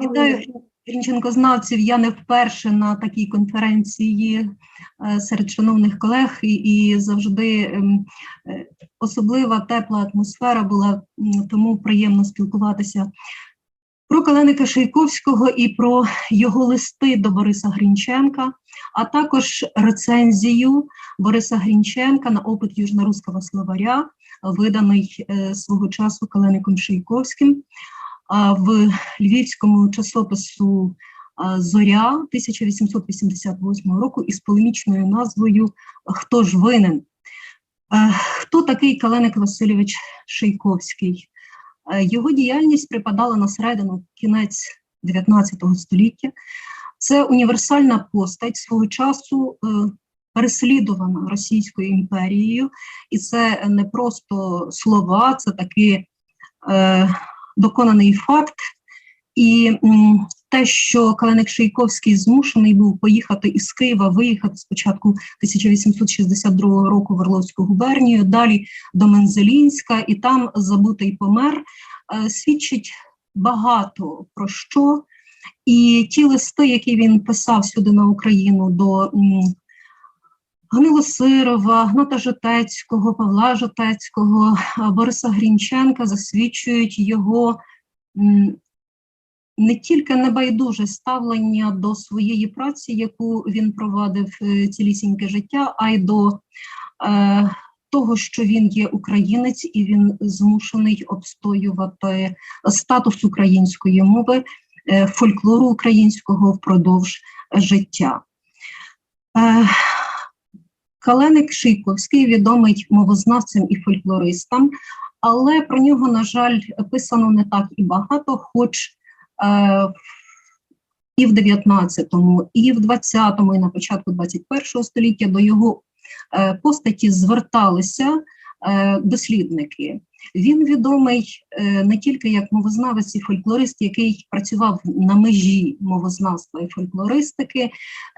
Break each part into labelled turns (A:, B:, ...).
A: Вітаю грінченкознавців. Я не вперше на такій конференції е, серед шановних колег, і, і завжди ем, е, особлива тепла атмосфера була, тому приємно спілкуватися про Каленика Шейковського і про його листи до Бориса Грінченка, а також рецензію Бориса Грінченка на опит южноруського словаря, виданий е, свого часу Калеником Шейковським в львівському часопису Зоря 1888 року із полемічною назвою Хто ж винен? Е, Хто такий Каленик Васильович Шейковський? Е, Його діяльність припадала на середину кінець 19 століття. Це універсальна постать свого часу, е, переслідувана Російською імперією, і це не просто слова, це таки доконаний факт. І те, що Каленик Шейковський змушений був поїхати із Києва, виїхати спочатку 1862 року в Орловську губернію, далі до Мензелінська, і там забутий помер, е, свідчить багато про що. І ті листи, які він писав сюди на Україну до Гнило Сирова, Гната Жотецького, Павла Жотецького, а, Бориса Грінченка засвідчують його не тільки небайдуже ставлення до своєї праці, яку він провадив е, цілісіньке життя, а й до е, того, що він є українець і він змушений обстоювати статус української мови, е, фольклору українського впродовж життя. Е, Каленик Шийковський відомий мовознавцем і фольклористам, але про нього, на жаль, писано не так і багато, хоч е, і в 19-му, і в 20-му, і на початку 21-го століття до його е, постаті зверталися е, дослідники. Він відомий е, не тільки як мовознавець і фольклорист, який працював на межі мовознавства і фольклористики.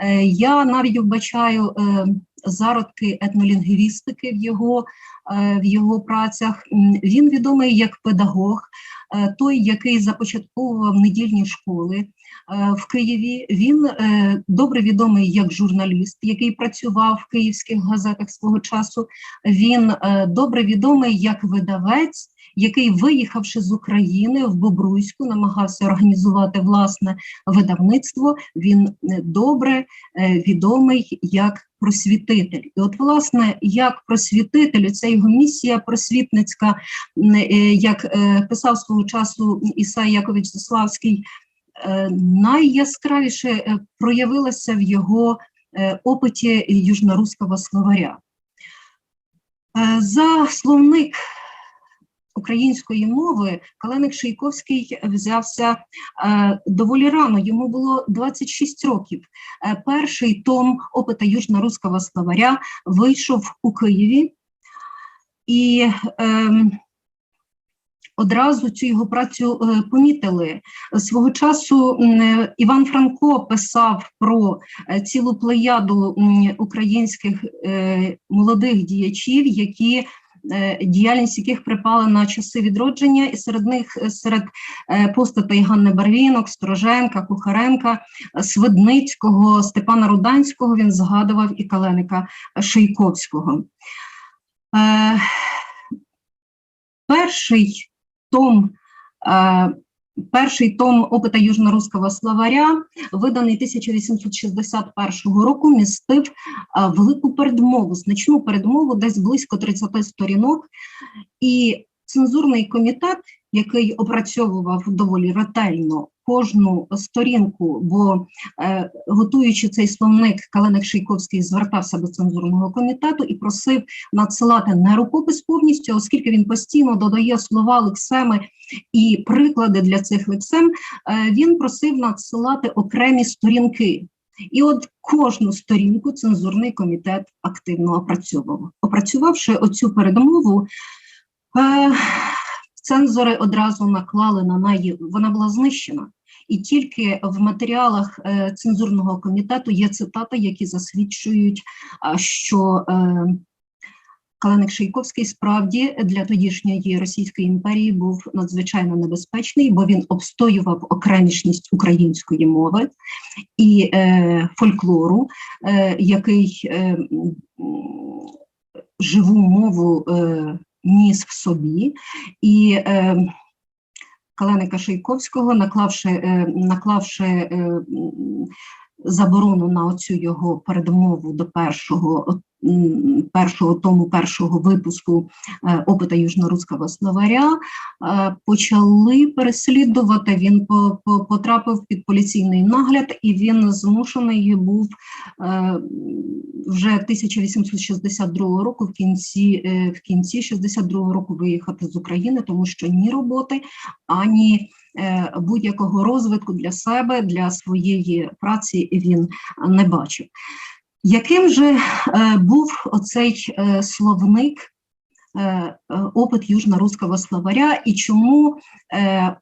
A: Е, я навіть вбачаю е, зародки етнолінгвістики в його, е, в його працях. Він відомий як педагог, е, той, який започатковував недільні школи е, в Києві. Він добре відомий як журналіст, який працював в київських газетах свого часу. Він добре відомий як видавець. Який, виїхавши з України в Бобруйську, намагався організувати власне видавництво, він е, добре е, відомий як просвітитель. І от, власне, як просвітитель, це його місія просвітницька, е, як писав свого часу Ісай Якович Заславський, найяскравіше проявилася в його опиті южноруського словаря. За словник української мови Каленик Шийковський взявся е, доволі рано, йому було 26 років. Е, перший том опита южноруського словаря вийшов у Києві, і е, одразу цю його працю е, помітили. Свого часу е, Іван Франко писав про цілу плеяду українських молодих діячів, які діяльність яких припала на часи відродження, і серед них е, серед е, постатей Ганни Барвінок, Стороженка, Кухаренка, е, Свидницького, Степана Руданського він згадував і Каленика Шийковського. Е, перший том, е, перший том опита южноруського словаря, виданий 1861 року, містив е, велику передмову, значну передмову, десь близько 30 сторінок. І цензурний комітет, який опрацьовував доволі ретельно кожну сторінку, бо е, готуючи цей словник, Каленик Шийковський звертався до цензурного комітету і просив надсилати не рукопис повністю, оскільки він постійно додає слова, лексеми і приклади для цих лексем, е, він просив надсилати окремі сторінки. І от кожну сторінку цензурний комітет активно опрацьовував. Опрацювавши оцю передмову, е, цензори одразу наклали на неї, вона була знищена. І тільки в матеріалах е, цензурного комітету є цитати, які засвідчують, що е, Каланик Шийковський справді для тодішньої Російської імперії був надзвичайно небезпечний, бо він обстоював окремішність української мови і е, фольклору, е, який е, живу мову е, ніс в собі. І е, Каленика Шийковського, наклавши, е, наклавши е, заборону на оцю його передмову до першого, першого тому першого випуску е, опита южноруського словаря, е, почали переслідувати. Він по- по- потрапив під поліційний нагляд, і він змушений був е, вже 1862 року, в кінці, в кінці 62 року виїхати з України, тому що ні роботи, ані будь-якого розвитку для себе, для своєї праці він не бачив. Яким же е, був оцей е, словник, опит южно-русского словаря, і чому е,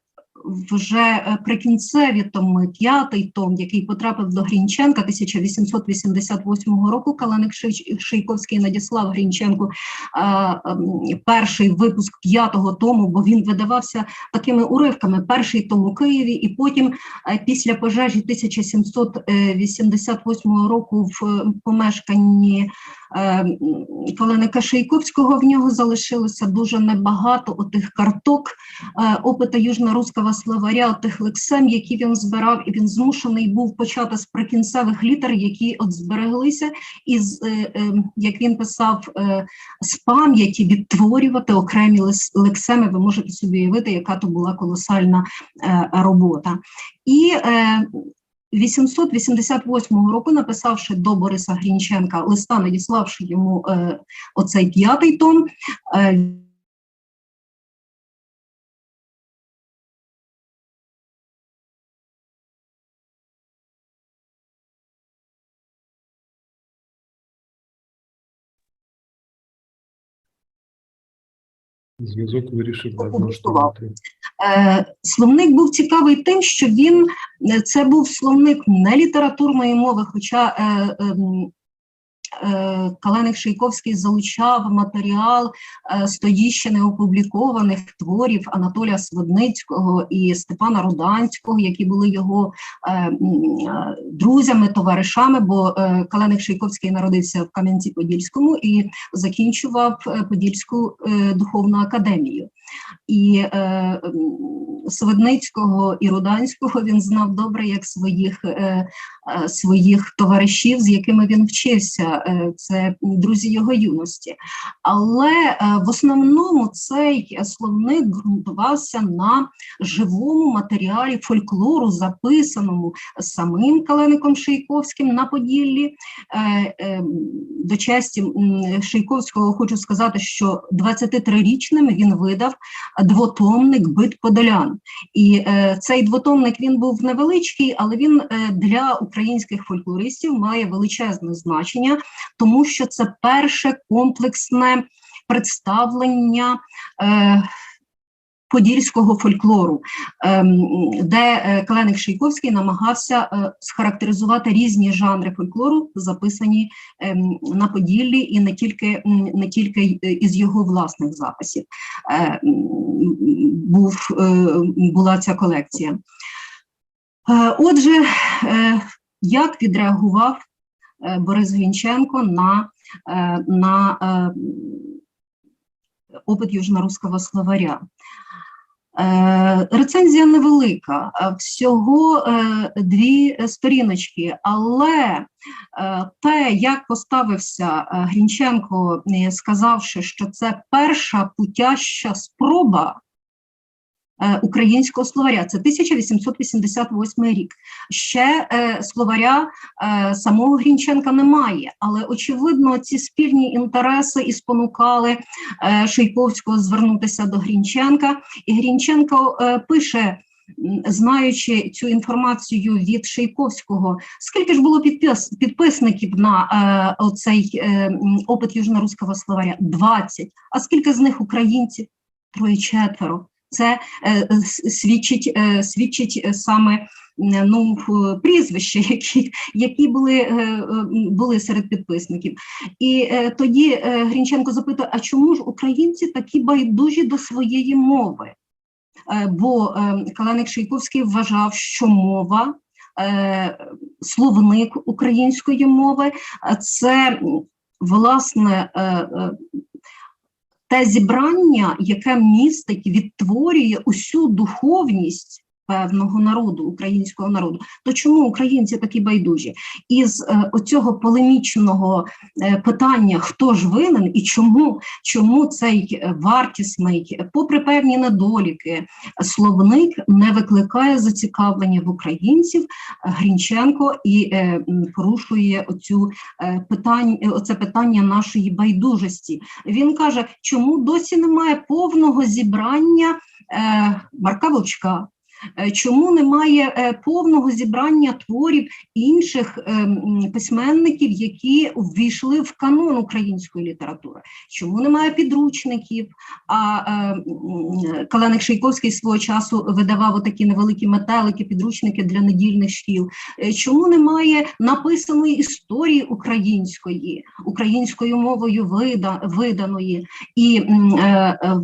A: вже е, прикінцеві томи, п'ятий том, який потрапив до Грінченка 1888 року, Каланик Ший- Шийковський надіслав Грінченку е, ем, перший випуск п'ятого тому, бо він видавався такими уривками. Перший том у Києві, і потім е, після пожежі 1788 року в помешканні е, м, Каланика Шийковського в нього залишилося дуже небагато отих карток е, опита южноруського словаря, тих лексем, які він збирав, і він змушений був почати з прикінцевих літер, які от збереглися, і е, е, як він писав, е, з пам'яті відтворювати окремі лексеми. Ви можете собі уявити, яка то була колосальна е, робота. І е, 888 року, написавши до Бориса Грінченка листа, надіславши йому е, оцей п'ятий том, е,
B: Зв'язок вирішив облаштувати.
A: Е, Словник був цікавий тим, що він е, це був словник не літературної мови, хоча е, ем, Каленик Шийковський залучав матеріал е, з тоді ще не опублікованих творів Анатолія Сводницького і Степана Руданського, які були його е, е, друзями, товаришами, бо е, Каленик Шийковський народився в Кам'янці-Подільському і закінчував е, Подільську е, духовну академію. І е, Свидницького і Руданського він знав добре як своїх, е, е, своїх товаришів, з якими він вчився. Е, це друзі його юності. Але е, в основному цей словник ґрунтувався на живому матеріалі фольклору, записаному самим Калеником Шийковським на Поділлі. Е, е, До честі Шийковського хочу сказати, що 23-річним він видав двотомник Бит Подолян. І е, цей двотомник він був невеличкий, але він е, для українських фольклористів має величезне значення, тому що це перше комплексне представлення. Е, Подільського фольклору, ем, де е, Каленик Шийковський намагався е, схарактеризувати різні жанри фольклору, записані ем, на Поділлі, і не тільки не тільки е, із його власних записів був, була ця колекція. Отже, як відреагував Борис Грінченко на, на опит южноруського словаря? Е, Рецензія невелика, е, всього е, дві сторіночки, але те, як поставився Грінченко, сказавши, що це перша путяща спроба українського словаря, це 1888 рік. Ще е, словаря е, самого Грінченка немає, але очевидно ці спільні інтереси і спонукали е, Шийковського звернутися до Грінченка. І Грінченко е, пише, знаючи цю інформацію від Шийковського, скільки ж було підпис, підписників на е, оцей е, опит южноруського словаря? 20. А скільки з них українців? Троє четверо. Це е, свідчить, е, свідчить е, саме ну, прізвища, які, які були, були серед підписників. І тоді Грінченко запитує: а чому ж українці такі байдужі до своєї мови? Бо Каленик Шийковський вважав, що мова, словник української мови це власне те зібрання, яке містить, відтворює усю духовність певного народу, українського народу. То чому українці такі байдужі? Із е, оцього полемічного е, питання, хто ж винен і чому, чому цей е, вартісний, попри певні недоліки, словник не викликає зацікавлення в українців, Грінченко і порушує оцю питань, е, оце питання нашої байдужості. Він каже, чому досі немає повного зібрання Марка Вовчка. Е, Чому немає е, повного зібрання творів інших е, письменників, які ввійшли в канон української літератури? Чому немає підручників? А Каленик Шийковський свого часу видавав отакі невеликі метелики, підручники для недільних шкіл. Чому немає написаної історії української, українською мовою вида, виданої? І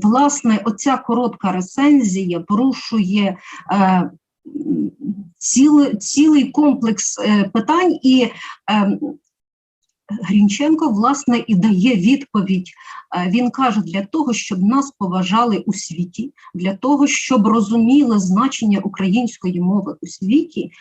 A: власне оця коротка рецензія порушує е, цілий, цілий комплекс е, питань і. е, Грінченко, власне, і дає відповідь. Він каже, для того, щоб нас поважали у світі, для того, щоб розуміли значення української мови у світі,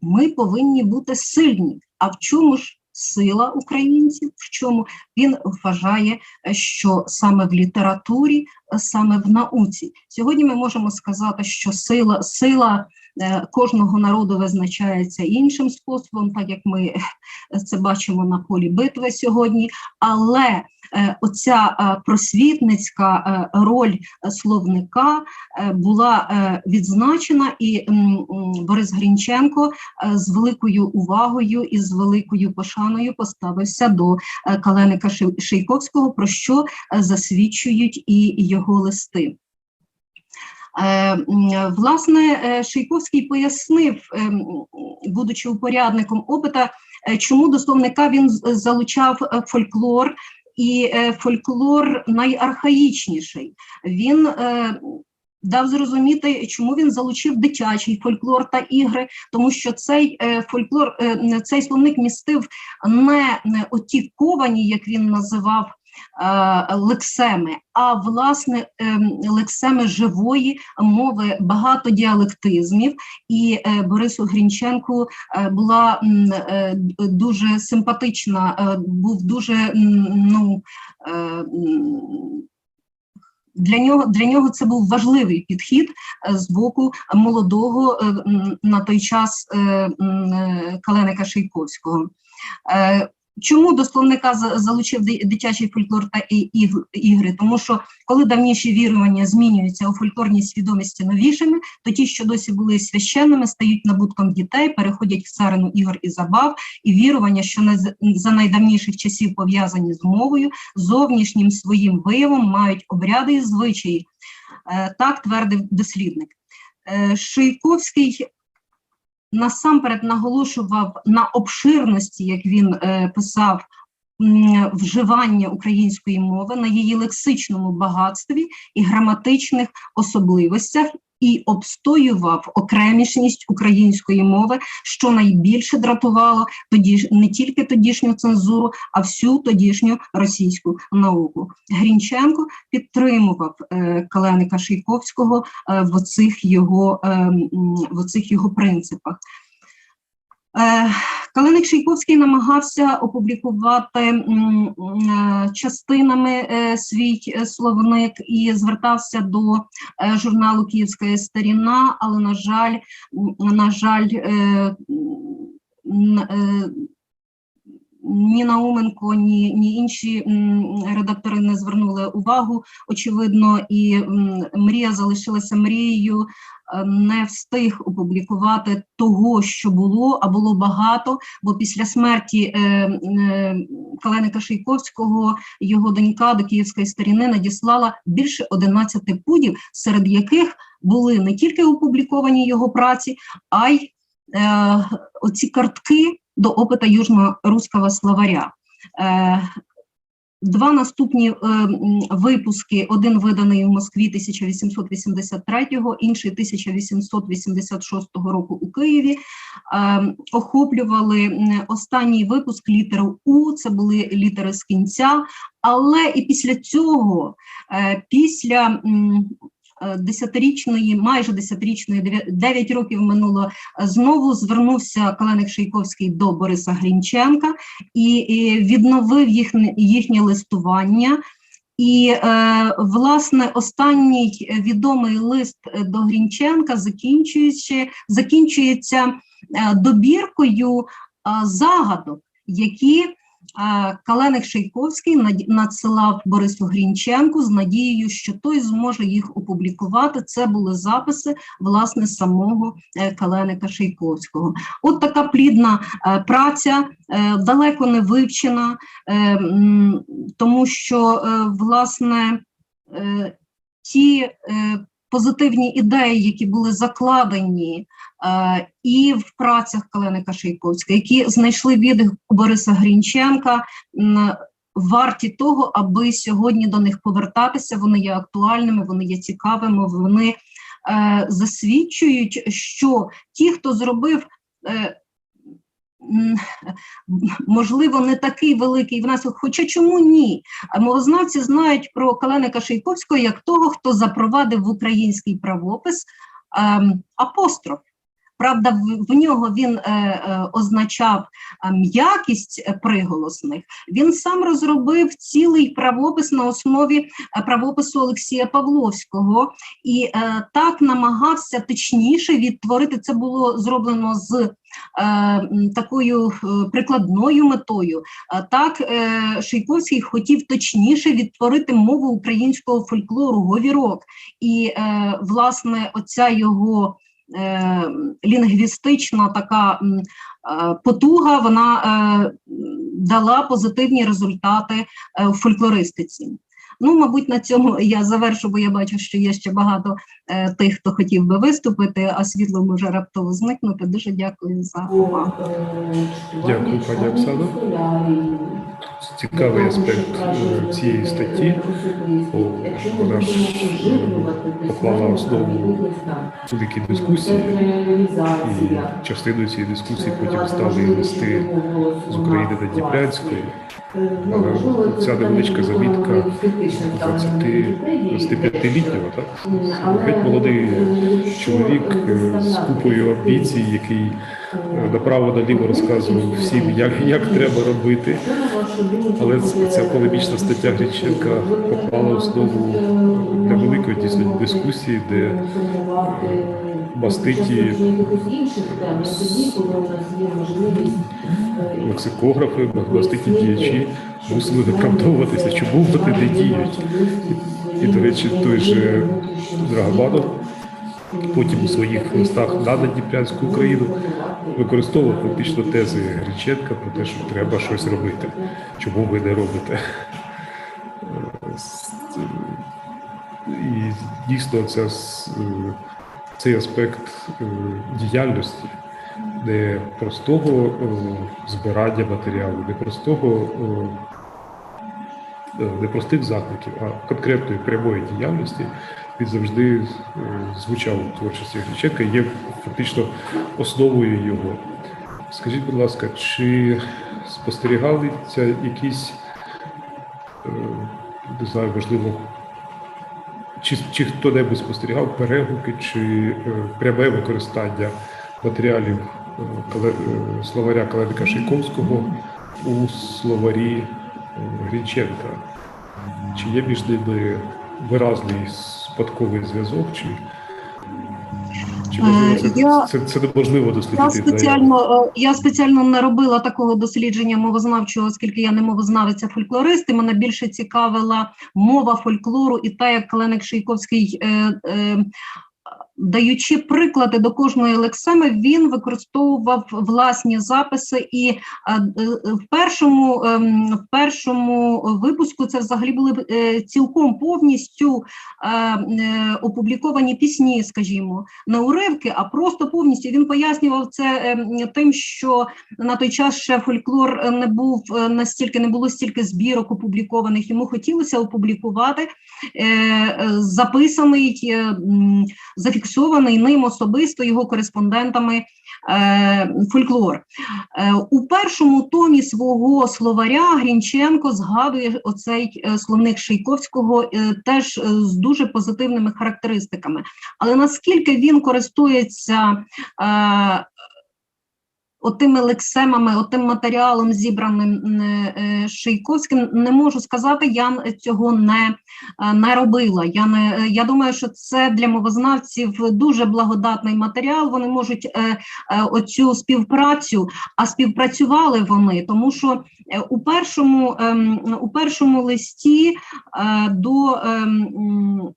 A: ми повинні бути сильні. А в чому ж сила українців? В чому він вважає, що саме в літературі, саме в науці? Сьогодні ми можемо сказати, що сила, сила е, кожного народу визначається іншим способом, так як ми е, це бачимо на полі битви сьогодні. Але оця е, просвітницька е, роль е, словника е, була е, відзначена, і Борис Грінченко е, з великою увагою і з великою пошаною поставився до е, Каленика Ши- Шийковського, про що е, засвідчують і його листи. Е, Власне, е, Шийковський пояснив, е, будучи упорядником опита, е, чому до словника він залучав е, фольклор, і е, фольклор найархаїчніший. Він е, дав зрозуміти, чому він залучив дитячий фольклор та ігри, тому що цей е, фольклор, цей словник містив не, не оті ковані, як він називав. Е, Лексеми, а власне ем, лексеми живої мови, багато діалектизмів, і е, Борису Грінченку е, була дуже симпатична, був дуже ну. Для нього для нього це був важливий підхід з боку молодого на той час Каленика Шийковського. Чому до словника залучив дитячий фольклор та ігри? Тому що коли давніші вірування змінюються у фольклорній свідомості новішими, то ті, що досі були священними, стають набутком дітей, переходять в царину ігор і забав, і вірування, що за найдавніших часів пов'язані з мовою, зовнішнім своїм виявом мають обряди і звичаї. Е, Так твердив дослідник. Е, Шийковський насамперед наголошував на обширності, як він е, писав, вживання української мови, на її лексичному багатстві і граматичних особливостях. І обстоював окремішність української мови, що найбільше дратувало тоді не тільки тодішню цензуру, а всю тодішню російську науку. Грінченко підтримував е, Каленика Шийковського е, в оцих його е, в оцих його принципах. Е, Каленик Шийковський намагався опублікувати е, частинами е, свій словник і звертався до журналу Київська старіна, але на жаль, на жаль, ні Науменко, ні, ні інші редактори не звернули увагу, очевидно, і мрія залишилася мрією. Е, Не встиг опублікувати того, що було, а було багато. Бо після смерті е, е, Каленика Шийковського його донька до Київської старіни надіслала більше 11 пудів, серед яких були не тільки опубліковані його праці, а й е, оці картки до опита южно-руського словаря. Е, Два наступні е, випуски: один виданий в Москві 1883-го, інший 1886 року у Києві. е, Охоплювали останній випуск літеру У. Це були літери з кінця. Але і після цього, е, після десятирічної, майже десятирічної, дев'я- дев'ять років минуло, е, знову звернувся Каленик Шийковський до Бориса Грінченка і, відновив їхнє, їхнє листування. І, е, власне, останній е, відомий лист е, до Грінченка закінчується е, добіркою е, загадок, які Каленик Шейковський надсилав Борису Грінченку з надією, що той зможе їх опублікувати. Це були записи власне самого е, Каленика Шейковського. От така плідна е, праця, е, далеко не вивчена, тому що власне ті позитивні ідеї, які були закладені е, і в працях Калени Шейковська, які знайшли відгук Бориса Грінченка. Варті того, аби сьогодні до них повертатися, вони є актуальними, вони є цікавими, вони е, засвідчують, що ті, хто зробив е, можливо, не такий великий внесок, хоча чому ні? Мовознавці знають про Каленика Шейковського як того, хто запровадив в український правопис ем, апостроф. Правда, в, нього він е, е, означав е, м'якість приголосних. Він сам розробив цілий правопис на основі е, правопису Олексія Павловського і е, так намагався точніше відтворити. Це було зроблено з е, такою прикладною метою. Так, Шийковський хотів точніше відтворити мову українського фольклору, говірок. І, власне, оця його лінгвістична така е, потуга, вона е, дала позитивні результати е, у фольклористиці. Ну, мабуть, на цьому я завершу, бо я бачу, що є ще багато е, тих, хто хотів би виступити, а світло може раптово зникнути. Дуже дякую за увагу.
B: Дякую, пані Оксано. Цікавий аспект е, цієї статті. Вона ж е, поклала основу великій дискусії, і частиною цієї дискусії потім стали і листи з України до Дніпрянської. Але ця невеличка замітка 25-літнього, так? Геть молодий чоловік е, з купою амбіцій, який е, направо наліво розказував всім, як, як треба робити. Але ця полемічна стаття Грінченка поклала основу для великої дійсно дискусії, де маститі лексикографи, маститі діячі мусили виправдовуватися, чому вони не діють. І, до речі, той же Драгоманов потім у своїх листах на Дніпрянську Україну використовував фактично тези Гринченка про те, що треба щось робити. Чому ви не робите? Е, І дійсно ця, с- е, цей аспект е, діяльності не простого е, збирання матеріалу, не простого е, не простих закликів, а конкретної прямої діяльності він завжди звучав у творчості Греченка, є фактично основою його. Скажіть, будь ласка, чи спостерігалися якісь, не знаю, можливо, чи, чи хто-небудь спостерігав перегуки чи е, пряме використання матеріалів е, е, словаря Каленика Шейковського у словарі Грінченка? Чи є між ними виразний спадковий зв'язок? Чи Чи можливо це,
A: Е, я-
B: це, це неможливо
A: Я
B: дослідити? Я
A: спеціально, е, я спеціально не робила такого дослідження мовознавчого, оскільки я не мовознавець, а фольклорист, і мене більше цікавила мова фольклору і та, як Каленик Шийковський, е, е, даючи приклади до кожної лексеми, він використовував власні записи, і е, е, в першому, ем, в першому випуску це взагалі були е, цілком повністю е, е, опубліковані пісні, скажімо, не уривки, а просто повністю. Він пояснював це ем, тим, що на той час ще фольклор не був настільки, не було стільки збірок опублікованих. Йому хотілося опублікувати записаний, м, зафіксований ним особисто його кореспондентами е, фольклор. Е, у першому томі свого словаря Грінченко згадує оцей е, словник Шийковського теж з дуже позитивними характеристиками. Але наскільки він користується отими лексемами, отим матеріалом, зібраним е, е, Шийковським, не можу сказати, я цього не, е, не робила. Я, не, я думаю, що це для мовознавців дуже благодатний матеріал. Вони можуть оцю співпрацю, а співпрацювали вони, тому що у першому, ем, у першому листі до ем,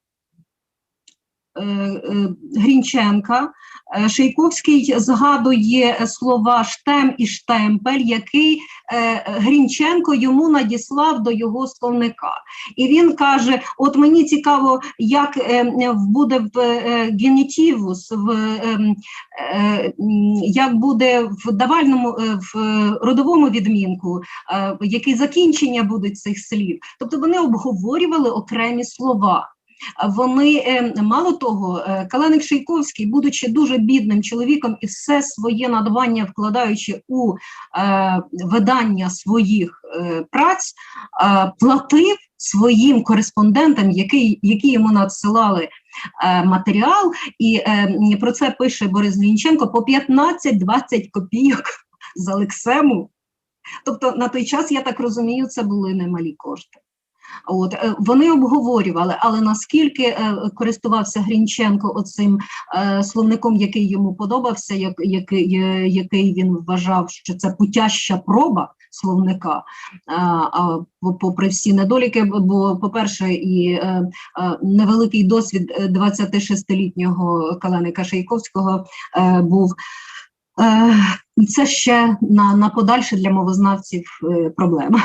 A: Грінченка е, Шийковський згадує слова штем і штемпель, який е, Грінченко йому надіслав до його словника. І він каже: От мені цікаво, як е, буде в е, генітивус, в е, е, як буде в давальному е, в родовому відмінку, е, які закінчення будуть цих слів. Тобто вони обговорювали окремі слова. Вони е, мало того, е, Каленик Шийковський, будучи дуже бідним чоловіком і все своє надбання вкладаючи у е, видання своїх е, праць, е, платив своїм кореспондентам, які, які йому надсилали е, матеріал, і е, про це пише Борис Глінченко по 15-20 копійок за лексему. Тобто на той час, я так розумію, це були немалі кошти. От е, вони обговорювали, але наскільки е, користувався Грінченко оцим е, словником, який йому подобався, як, який, який він вважав, що це путяща проба словника, а, попри всі недоліки, бо, по-перше, і невеликий досвід е, 26-літнього Каленика Шейковського був. Це ще на, на подальше для мовознавців проблема.